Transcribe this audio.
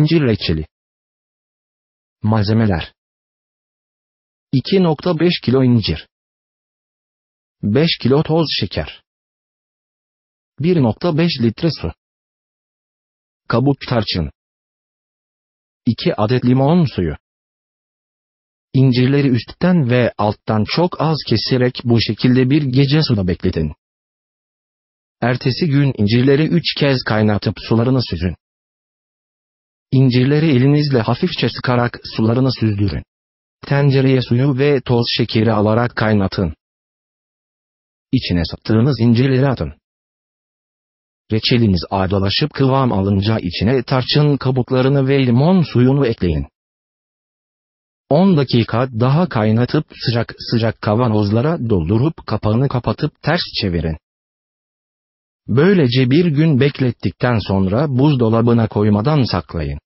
incir reçeli. Malzemeler 2.5 kilo incir 5 kilo toz şeker 1.5 litre su Kabuk tarçın 2 adet limon suyu İncirleri üstten ve alttan çok az keserek bu şekilde bir gece suda bekletin. Ertesi gün incirleri üç kez kaynatıp sularını süzün. İncirleri elinizle hafifçe sıkarak sularını süzdürün. Tencereye suyu ve toz şekeri alarak kaynatın. İçine sattığınız incirleri atın. Reçeliniz ağdalaşıp kıvam alınca içine tarçın kabuklarını ve limon suyunu ekleyin. 10 dakika daha kaynatıp sıcak sıcak kavanozlara doldurup kapağını kapatıp ters çevirin. Böylece bir gün beklettikten sonra buzdolabına koymadan saklayın.